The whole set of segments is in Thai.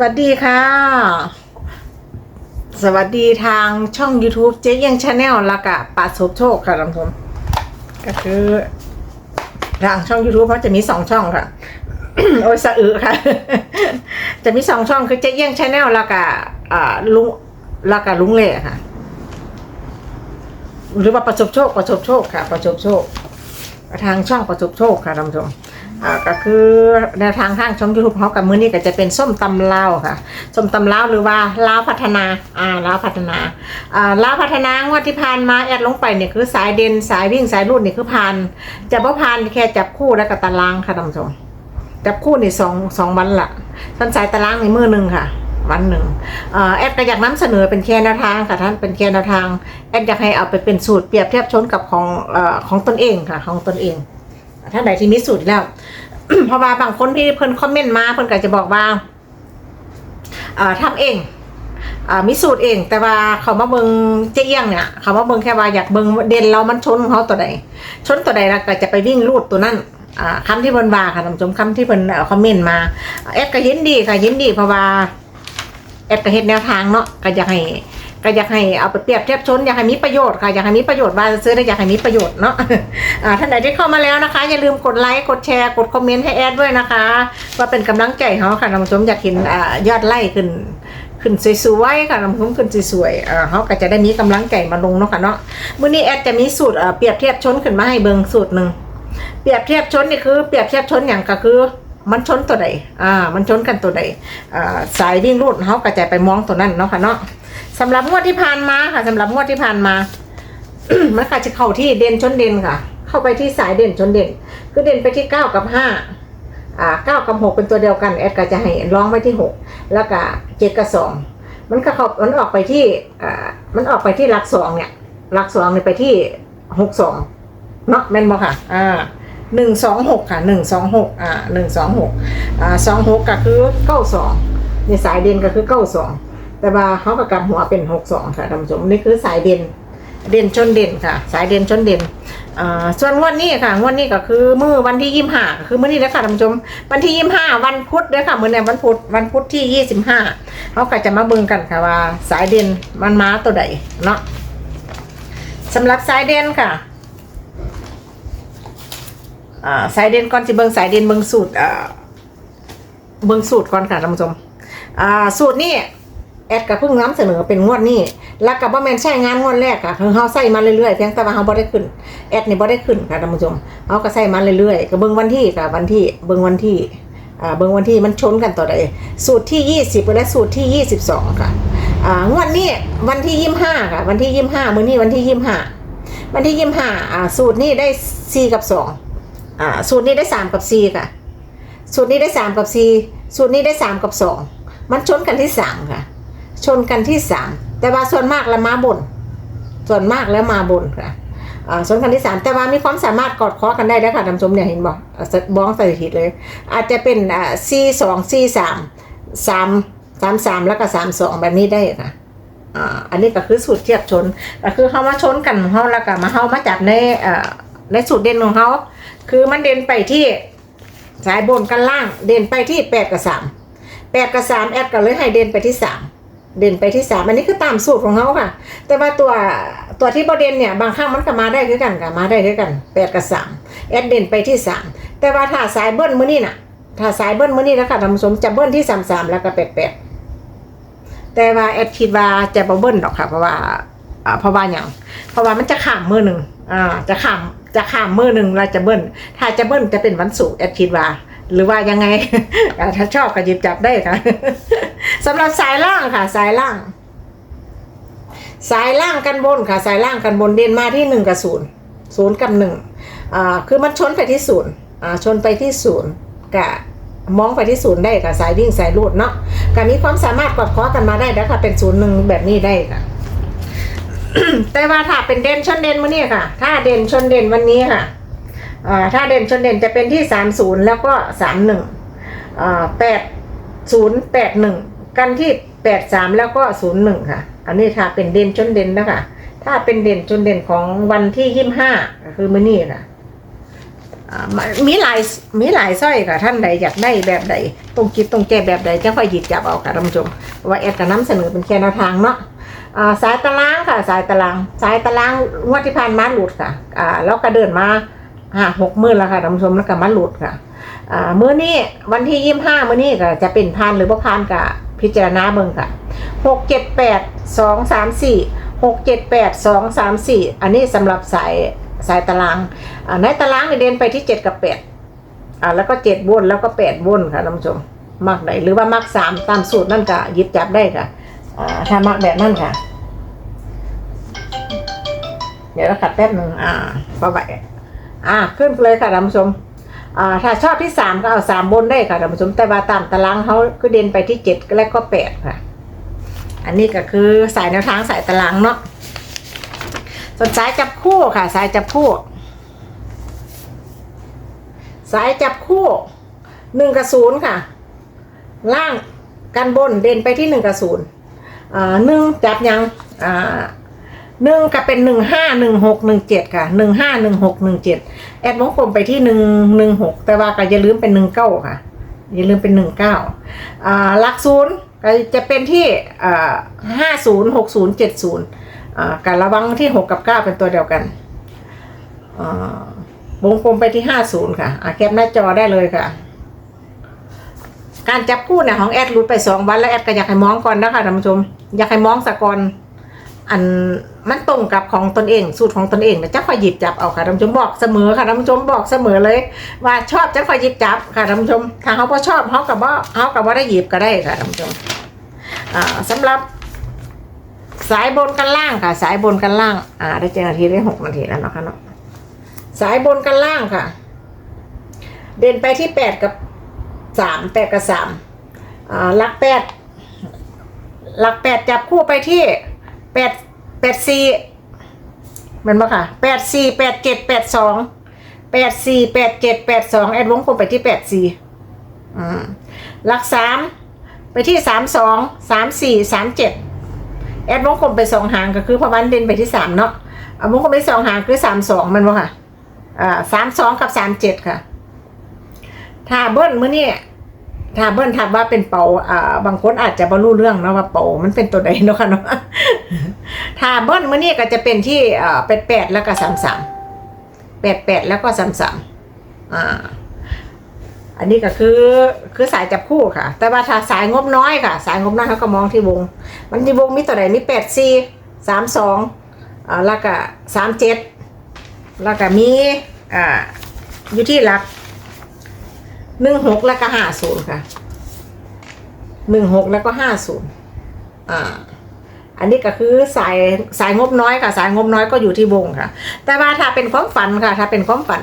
วัสดีค่ะ สวัสดีทางช่อง YouTube เจ๊ยังชาแนลละกะปัดสบโชคค่ะท่านผู้ชมก็คือ ทางช่อง YouTube เพราะจะมีสองช่องค่ะ โอ้ยสะอึกค่ะ จะมีสองช่องคือเจ๊เยี่ยงชาแนลแล้วก็อ่าลุงแล้วก็ลุงเล่ค่ะ หรือว่าประสบโชคประสบโชคค่ะ ประสบโชค ทางช่องประสบโชคค่ะท่านผู้ชม อ่าก็คือแนวทางทางช่องยูทูบเขากับมือนี้ก็จะเป็นส้มตำลาค่ะ ส้มตำลาหรือว่าลาพัฒนา อ่าลาพัฒนา อ่าลาพัฒนางวดที่ผ่านมาแอดลงไปเนี่ยคือสายเด่นสายวิ่งสายรุ่นนี่คือผ่านจะบ่ผ่านแค่จับคู่แล้วก็ตารางค่ะท่านผู้ชมจับคู่นี่สองสองวันละท่านสายตารางในมือหนึ่งค่ะวันหนึ่งอแอดก็อยากนำเสนอเป็นแค่แนวทางค่ะท่านเป็นแค่แนวทางแอดอยากให้เอาไปเป็นสูตรเปรียบเทียบชนกับของอของตนเองค่ะ ของตนเอง ท่านใดที่มีสูตรแล้ว เพราะว่าบางคนที่เพิ่นคอมเมนต์มาเพิ่นก็จะบอกว่าทำเองอมีสูตรเอง แต่ว่าเขามาเบิงเจียงเนี่ยเขามาเบิงแค่ว่าอยากเบิงเด่นเรามันชนเขาตัวใดชนตัวใดแล้วก็จะไปวิ่งรูดตัวนั้นอ่าคำที่เพิ่นว่าค่ะท่านผู้ชมคำที่เพิ่นเอ่อคอมเมนต์มาแอดก็ยินดีค่ะยินดีเพราะว่าแอดก็เฮ็ดแนวทางเนาะก็อยากให้ ก็อยากให้เอาไปเปรียบเทียบชนอยากให้มีประโยชน์ค่ะอยากให้มีประโยชน์ว่าซื้อได้อยากให้มีประโยชน์เนาะอ่าท่านที่เข้ามาแล้วนะคะ อย่าลืมกดไลค์กดแชร์กดคอมเมนต์ให้แอดด้วยนะคะว่าเป็นกำลังใจเขาค่ะท่านผู้ชมอยากเห็นอ่ายอดไลค์ขึ้นขึ้นสวยๆค่ะน้ำพุ่มขึ้นสวยๆเอ่อเขาก็จะได้มีกำลังใจมาลงเนาะค่ะเนาะมื้อนี้แอดจะมีสูตรเอ่อเปรียบเทียบชนขึ้นมาให้เบิ่งสูตรหนึ่งเปรียบเทียบชนนี่คือเปรียบเทียบชนอย่างก็คือมันชนตัวใดอ่า มันชนกันตัวใดอ่าสายวิ่งรูดเขาก็จะไปมองตัวนั้นเนาะค่ะเนาะ สำหรับงวดที่ผ่านมาค่ะสำหรับงวดที่ผ่านมามันก็จะเข้าที่เด่นชนเด่นค่ะ เข้าไปที่สายเด่นชนเด่น คือเด่นไปที่เก้ากับห้าอ่าเก้ากับหกเป็นตัวเดียวกันแอดก็จะให้ร้องไว้ที่หกแล้วก็เจ็ดกับสองมันก็เข้ามันออกไปที่อ่ามันออกไปที่หลักสองเนี่ยหลักสองเนี่ยไปที่หกสองเนาะแม่นบ่ค่ะ อ่าหนึ่งสองหกค่ะหนึ่งสองหกอ่าหนึ่งสองหกอ่าสองหกก็คือเก้าสองในสายเด่นก็คือเก้าสอง แต่ว่าเขาประกำหัวเป็นหกสองค่ะท่านผู้ชมนี่คือสายเด่นเด่นชนเด่นค่ะ สายเด่นชนเด่นส่วนงวดนี้ค่ะงวดนี้ก็คือมือวันที่ยี่ห้าคือมื้อนี้นะคะท่านผู้ชมวันที่ยี่ห้าวันพุธเด้อค่ะมื้อนี้วันพุธวันพุธที่ยี่สิบห้าเขาก็จะมาเบิ่งกันค่ะว่า สายเด่นมันมาตัวใดเนาะสำหรับสายเด่นค่ะสายเด่นก่อนจะเบิ่งสายเด่นเบิ่งสูตรเบิ่งสูตรก่อนค่ะท่านผู้ชมสูตรนี่ แอดก็เพิ่งนำเสนอเป็นงวดนี้แล้วก็บ่แม่นใช้งานงวดแรกค่ะคือเฮาใส่มาเรื่อยๆเพียงแต่ว่าเฮาบ่ได้ขึ้นแอดนี่บ่ได้ขึ้นค่ะท่านผู้ชมเฮาก็ใส่มาเรื่อยๆก็เบิ่งวันที่ค่ะวันที่เบิ่งวันที่อ่าเบิ่งวันที่มันชนกันต่อใดสูตรที่ 20และสูตรที่ 22 ค่ะอ่างวดนี้วันที่ 25 ค่ะ วันที่ 25มื้อนี้วันที่ 25 วันที่ 25อ่าสูตรนี้ได้ 4 กับ 2อ่าสูตรนี้ได้ 3 กับ 4 ค่ะ สูตรนี้ได้ 3 กับ 4 สูตรนี้ได้ 3 กับ 2 มันชนกันที่ 3 ค่ะ ชนกันที่สามแต่ว่าส่วนมากแล้วมาบน ส่วนมากแล้วมาบนค่ะอ่าส่วนกันที่สามแต่ว่ามีความสามารถกอดคอกันได้แล้วค่ะท่านชมเนี่ยเห็นบอกบ้องสถิติเลย อาจจะเป็นสี่สองสี่สามสามสามสามแล้วก็สามสองแบบนี้ได้ค่ะอันนี้ก็คือสูตรเทียบชนก็คือเขามาชนกันเขาแล้วก็มาเขามาจับในในสูตรเด่นของเขาคือมันเด่นไปที่สายบนกันล่าง เด่นไปที่แปดกับสามแปดกับสามแอดก็เลยให้เด่นไปที่สาม เด่นไปที่สามอันนี้คือตามสูตรของเขาค่ะ แต่ว่าตัวตัวที่ประเด็นเนี่ยบางครั้งมันก็มาได้ด้วยกันกับมาได้ด้วยกันแปดกับสามแอดเด่นไปที่สามแต่ว่าถ้าสายเบิ้ลมือนี้น่ะ ถ้าสายเบิ้ลมือนี้นะคะท่านผู้ชมจะเบิ้ลที่สามสามแล้วก็แปดแปดแต่ว่าแอดคิดว่าจะเบิ้ลหรอกค่ะ เพราะว่าอ่าเพราะว่าอย่างเพราะว่ามันจะข้ามมือหนึ่งอ่าจะข้ามจะข้ามมือหนึ่งเราจะเบิ้ลถ้าจะเบิ้ลจะเป็นวันศุกร์แอดคิดว่า หรือว่ายังไง ถ้าชอบก็หยิบจับได้ค่ะสำหรับสายล่างค่ะ สายล่าง สายล่างกันบนค่ะ สายล่างกันบนเด่นมาที่หนึ่งกับศูนย์ศูนย์กับหนึ่งอ่าคือมันชนไปที่ศูนย์อ่าชนไปที่ศูนย์กะมองไปที่ศูนย์ได้ค่ะสายวิ่งสายรูดเนาะก็มีความสามารถกอดคอกันมาได้แล้วค่ะเป็นศูนย์หนึ่งแบบนี้ได้ค่ะแต่ว่าถ้าเป็นเด่นชนเด่นวันนี้ค่ะ ถ้าเด่นชนเด่นวันนี้ค่ะ ถ้าเด่นชนเด่นจะเป็นที่สามศูนย์แล้วก็สามหนึ่งแปดศูนย์แปดหนึ่งกันที่แปดสามแล้วก็ศูนย์หนึ่งค่ะ อันนี้ถ้าเป็นเด่นจนเด่นนะคะ ถ้าเป็นเด่นจนเด่นของวันที่ยี่ห้าคือมื้อนี้ค่ะมีหลายมีหลายสร้อยค่ะท่านใดอยากได้แบบใดตรงคิดตรงแก้แบบใดจะค่อยหยิบจับเอาค่ะท่านผู้ชมว่าแอดก็นำเสนอเป็นแค่แนวทางเนาะสายตารางค่ะ สายตาราง สายตารางงวดที่ผ่านมาหลุดค่ะแล้วก็เดินมา ห้าหกมื่นแล้วค่ะท่านผู้ชมแล้วก็มาหลุดค่ะอ่ามื้อนี้วันที่ยี่ห้ามื้อนี้ก็จะเป็นพานหรือบ่พานกะพิจารณาเบิ่งค่ะหกเจ็ดแปดสองสามสี่หกเจ็ดแปดสองสามสี่อันนี้สำหรับสายสายตารางในตารางเนี่ยเดินไปที่เจ็ดกับแปดอ่าแล้วก็เจ็ดวนแล้วก็แปดวนค่ะท่านผู้ชมมักไหนหรือว่ามักสามตามสูตรนั่นก็ยิบจับได้ค่ะอ่าถ้ามักแบบนั่นค่ะ เดี๋ยวเราขัดแป๊บหนึ่งอ่าพอไหว อ่าขึ้นเลยค่ะท่านผู้ชมอ่าถ้าชอบที่สามก็เอาสามบนได้ค่ะท่านผู้ชมแต่ว่าตามตารางเขาก็เด่นไปที่เจ็ดและก็แปดค่ะ อันนี้ก็คือสายแนวทางสายตารางเนาะส่วนสายจับคู่ค่ะ สายจับคู่ สายจับคู่หนึ่งกับศูนย์ค่ะ ล่างกันบนเด่นไปที่หนึ่งกับศูนย์อ่าหนึ่งจับยังอ่า หนึ่งก็เป็นหนึ่งห้าหนึ่งหกหนึ่งเจ็ดค่ะหนึ่งห้าหนึ่งหกหนึ่งเจ็ดแอดวงกลมไปที่หนึ่งหนึ่งหกแต่ว่าก็อย่าลืมเป็นหนึ่งเก้าค่ะ อย่าลืมเป็นหนึ่งเก้าอ่าหลักศูนย์ก็จะเป็นที่อ่าห้าศูนย์หกศูนย์เจ็ดศูนย์อ่าการระวังที่หกกับเก้าเป็นตัวเดียวกันอ่าวงกลมไปที่ห้าศูนย์ค่ะอ่าแคปหน้าจอได้เลยค่ะการจับคู่เนี่ยของแอดรู้ไปสองวันแล้วแอดก็อยากให้มองก่อนนะคะท่านผู้ชม อยากให้มองสะก่อน อันมันตรงกับของตนเอง สูตรของตนเองนะจะคอยหยิบจับเอาค่ะท่านผู้ชมบอกเสมอค่ะท่านผู้ชมบอกเสมอเลย ว่าชอบจะคอยหยิบจับค่ะท่านผู้ชมถ้าเขาพอชอบเขากับว่าเขากับว่าได้หยิบก็ได้ค่ะท่านผู้ชมอ่าสำหรับสายบนกันล่างค่ะ สายบนกันล่าง อ่า ได้เจ็ดนาทีได้หกนาทีแล้วเนาะค่ะเนาะสายบนกันล่างค่ะ เด่นไปที่แปดกับสามแปดกับสามอ่าหลักแปดหลักแปดจับคู่ไปที่ แปดแปดสี่มันบ่ค่ะแปดสี่แปดเจ็ดแปดสองแปดสี่แปดเจ็ดแปดสองแอดวงกลมไปที่แปดสี่อืมหลักสามไปที่สามสองสามสี่สามเจ็ดแอดวงกลมไปสองหางก็คือพวันเด่นไปที่สามเนาะเอาวงกลมไปสองหางคือสามสองมันวะค่ะอ่าสามสองกับสามเจ็ดค่ะ ถ้าเบิ้ลเมื่อนี้ ถ้าเบิ้ลทับว่าเป็นเป่าอ่าบางคนอาจจะบรรลุเรื่องเนาะว่าเป่ามันเป็นตัวใดเนาะค่ะเนาะถ้าเบิ้ลมื่อนี้ก็จะเป็นที่อ่าแปดแปดแล้วก็สามสามแปดแปดแล้วก็สามสามอ่า อันนี้ก็คือคือสายจับคู่ค่ะ แต่ว่าถ้าสายงบน้อยค่ะ สายงบน้อยเขาก็มองที่วง มันที่วงมีตัวไหนมีแปดสี่สามสองอ่าแล้วก็สามเจ็ดแล้วก็มีอ่าอยู่ที่หลัก หนึ่งหกแล้วก็ห้าศูนย์ค่ะหนึ่งหกแล้วก็ห้าศูนย์อ่า อันนี้ก็คือสายสายงบน้อยค่ะ สายงบน้อยก็อยู่ที่วงค่ะ แต่ว่าถ้าเป็นความฝันค่ะ ถ้าเป็นความฝัน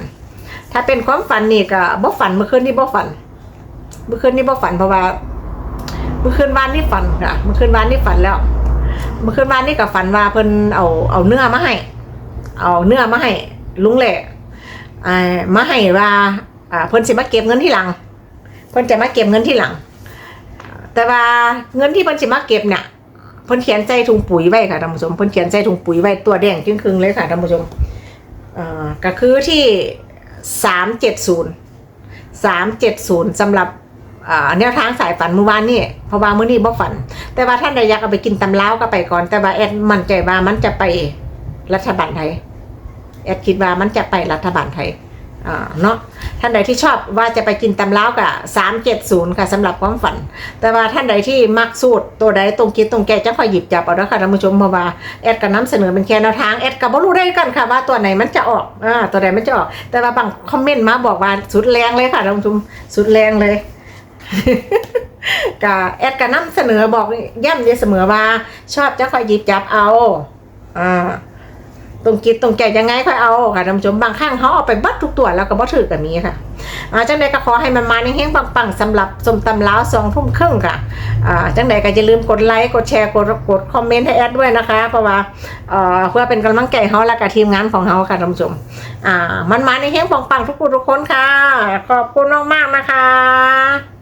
ถ้าเป็นความฝันนี่ก็บ่ฝันเมื่อคืนนี่บ่ฝัน เมื่อคืนนี่บ่ฝันเพราะว่า เมื่อคืนวานนี่ฝันค่ะ เมื่อคืนวานนี่ฝันแล้ว เมื่อคืนวานนี่ก็ฝันว่าเพิ่นเอาเอาเนื้อมาให้ เอาเนื้อมาให้ลุงแหละอ่ามาให้ว่า อ่าเพิ่นสิมาเก็บเงินที่หลัง เพิ่นจะมาเก็บเงินที่หลัง แต่ว่าเงินที่เพิ่นสิมาเก็บเนี่ยเพิ่นเขียนใจถุงปุ๋ยไว้ค่ะท่านผู้ชมเพิ่นเขียนใจถุงปุ๋ยไว้ตัวแดงครึ่งๆเลยค่ะท่านผู้ชมเอ่อก็คือที่สามเจ็ดศูนย์สามเจ็ดศูนย์สำหรับแนวทางสายฝันเมื่อวานนี่เพราะว่ามื้อนี้บ่ฝัน แต่ว่าท่านใดอยากเอาไปกินตำล้าก็ไปก่อน แต่ว่าแอดมั่นใจว่ามันจะไปรัฐบาลไทยแอดคิดว่ามันจะไปรัฐบาลไทย อ่าเนาะท่านใดที่ชอบว่าจะไปกินตำล้าวกับสามเจ็ดศูนย์ค่ะสำหรับความฝัน แต่ว่าท่านใดที่มักสูตรตัวใดตรงคิดตรงแก่จะคอยหยิบจับเอาแล้วค่ะท่านผู้ชมเพราะว่าแอดก็นำเสนอเป็นแค่แนวทางแอดก็บ่รู้ได้กันค่ะว่าตัวไหนมันจะออกอ่าตัวไหนมันจะออก แต่ว่าบางคอมเมนต์มาบอกว่าสุดแรงเลยค่ะท่านผู้ชมสุดแรงเลยกะแอดก็นำเสนอบอกย้ำอยู่เสมอว่า ชอบจะคอยหยิบจับเอาอ่า ตรงกิดตรงแก่ยังไงค่อยเอาค่ะท่านผู้ชมบางครั้งเขาเอาไปบัดทุกตัวแล้วก็บ่ถือกับมีค่ะอาจังใดก็ขอให้มันมาในแห้งปังๆสำหรับสมตำล้าวสองทุ่มครึ่งค่ะอ่าจังใดก็อย่าลืมกดไลค์กดแชร์กดกดคอมเมนต์ให้แอดด้วยนะคะ เพราะว่าเอ่อเพื่อเป็นกำลังใจเขาและกับทีมงานของเขาค่ะท่านผู้ชมอ่ามันมาในแห้งปังๆทุกคนทุกคนค่ะ ขอบคุณมากๆนะคะ